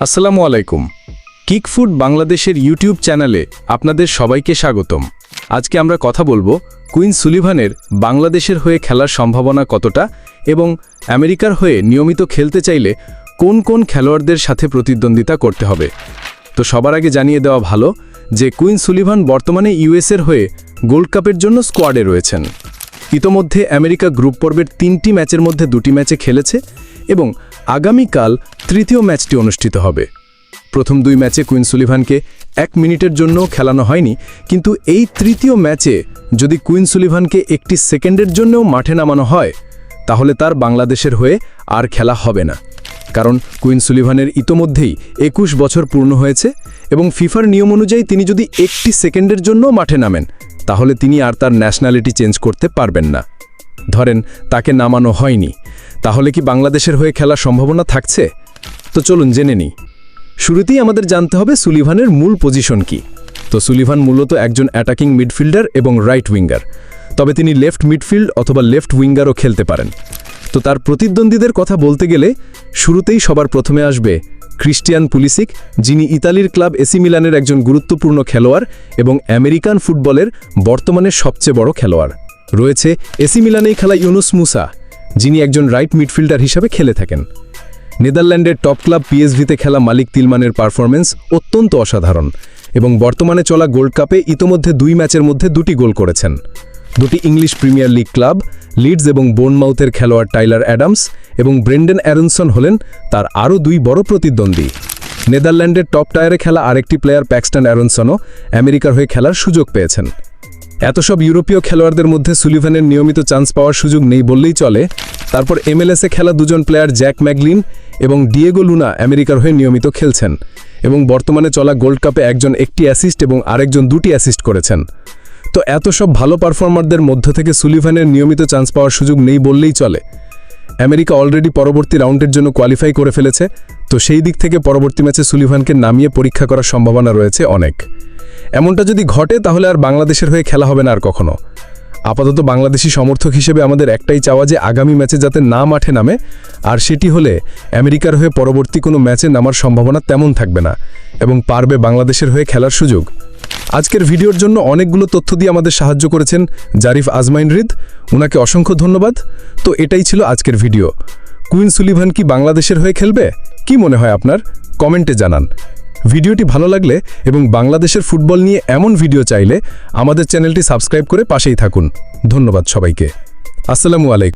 আসসালামু আলাইকুম। Kick food বাংলাদেশের ইউটিউব চ্যানেলে আপনাদের সবাইকে স্বাগতম। আজকে আমরা কথা বলব কুইন সুলিভানের বাংলাদেশের হয়ে খেলার সম্ভাবনা কতটা এবং আমেরিকার হয়ে নিয়মিত খেলতে চাইলে কোন কোন খেলোয়াড়দের সাথে প্রতিদ্বন্দ্বিতা করতে হবে। তো সবার আগে জানিয়ে দেওয়া ভালো যে কুইন সুলিভান বর্তমানে ইউএসের হয়ে গোল্ড কাপের জন্য স্কোয়াডে রয়েছেন। ইতোমধ্যে আমেরিকা গ্রুপ পর্বের তিনটি ম্যাচের মধ্যে দুটি ম্যাচে খেলেছে এবং আগামীকাল তৃতীয় ম্যাচটি অনুষ্ঠিত হবে। প্রথম দুই ম্যাচে কুইন সুলিভানকে এক মিনিটের জন্য খেলানো হয়নি, কিন্তু এই তৃতীয় ম্যাচে যদি কুইন সুলিভানকে একটি সেকেন্ডের জন্যও মাঠে নামানো হয়, তাহলে তার বাংলাদেশের হয়ে আর খেলা হবে না। কারণ কুইন সুলিভানের ইতোমধ্যেই একুশ বছর পূর্ণ হয়েছে এবং ফিফার নিয়ম অনুযায়ী তিনি যদি একটি সেকেন্ডের জন্য মাঠে নামেন, তাহলে তিনি আর তার ন্যাশনালিটি চেঞ্জ করতে পারবেন না। ধরেন, তাকে নামানো হয়নি। তাহলে কি বাংলাদেশের হয়ে খেলার সম্ভাবনা থাকছে? তো চলুন জেনে নিই। শুরুতেই আমাদের জানতে হবে সুলিভানের মূল পজিশন কি। তো সুলিভান মূলত একজন অ্যাটাকিং মিডফিল্ডার এবং রাইট উইঙ্গার। তবে তিনি লেফট মিডফিল্ড অথবা লেফট উইঙ্গারও খেলতে পারেন। তো তার প্রতিদ্বন্দ্বীদের কথা বলতে গেলে, শুরুতেই সবার প্রথমে আসবে ক্রিস্টিয়ান পুলিসিক, যিনি ইতালির ক্লাব এসি মিলানের একজন গুরুত্বপূর্ণ খেলোয়াড় এবং আমেরিকান ফুটবলের বর্তমানে সবচেয়ে বড় খেলোয়াড়। রয়েছে এসি মিলানেই খেলা ইউনুস মুসা। যিনি একজন রাইট মিডফিল্ডার হিসাবে খেলে থাকেন। নেদারল্যান্ডের টপ ক্লাব পিএসভিতে খেলা মালিক তিলমানের পারফরমেন্স অত্যন্ত অসাধারণ এবং বর্তমানে চলা গোল্ড কাপে ইতোমধ্যে দুই ম্যাচের মধ্যে দুটি গোল করেছেন। দুটি English Premier League club Leeds এবং বোনমাউথের খেলোয়াড় টাইলার অ্যাডামস এবং ব্রেন্ডেন অ্যারনসন হলেন তার আরও দুই বড় প্রতিদ্বন্দ্বী। নেদারল্যান্ডের টপ টায়ারে খেলা আরেকটি প্লেয়ার প্যাক্সটন অ্যারনসনও আমেরিকার হয়ে খেলার সুযোগ পেয়েছেন। এত সব ইউরোপীয় খেলোয়াড়দের মধ্যে সুলিভানের নিয়মিত চান্স পাওয়ার সুযোগ নেই বললেই চলে। তারপর এমএলএসে খেলা দুজন প্লেয়ার জ্যাক ম্যাগলিন এবং ডিয়েগো লুনা আমেরিকার হয়ে নিয়মিত খেলছেন এবং বর্তমানে চলা গোল্ড কাপে একজন একটি অ্যাসিস্ট এবং আরেকজন দুটি অ্যাসিস্ট করেছেন। তো এত সব ভালো পারফর্মারদের মধ্য থেকে সুলিভানের নিয়মিত চান্স পাওয়ার সুযোগ নেই বললেই চলে। আমেরিকা অলরেডি পরবর্তী রাউন্ডের জন্য কোয়ালিফাই করে ফেলেছে, তো সেই দিক থেকে পরবর্তী ম্যাচে সুলিভানকে নামিয়ে পরীক্ষা করার সম্ভাবনা রয়েছে অনেক। এমনটা যদি ঘটে, তাহলে আর বাংলাদেশের হয়ে খেলা হবে না আর কখনো। আপাতত বাংলাদেশি সমর্থক হিসেবে আমাদের একটাই চাওয়া যে আগামী ম্যাচে যাতে না মাঠে নামে, আর সেটি হলে আমেরিকার হয়ে পরবর্তী কোনো ম্যাচে নামার সম্ভাবনা তেমন থাকবে না, এবং পারবে বাংলাদেশের হয়ে খেলার সুযোগ। আজকের ভিডিওর জন্য অনেকগুলো তথ্য দিয়ে আমাদের সাহায্য করেছেন জারিফ আজমাইন রিদ ওনাকে অসংখ্য ধন্যবাদ। তো এটাই ছিল আজকের ভিডিও। কুইন সুলিভান কি বাংলাদেশের হয়ে খেলবে? কি মনে হয় আপনার? কমেন্টে জানান। ভিডিওটি ভালো লাগলে এবং বাংলাদেশের ফুটবল নিয়ে এমন ভিডিও চাইলে আমাদের চ্যানেলটি সাবস্ক্রাইব করে পাশেই থাকুন। ধন্যবাদ সবাইকে। আসসালামু আলাইকুম।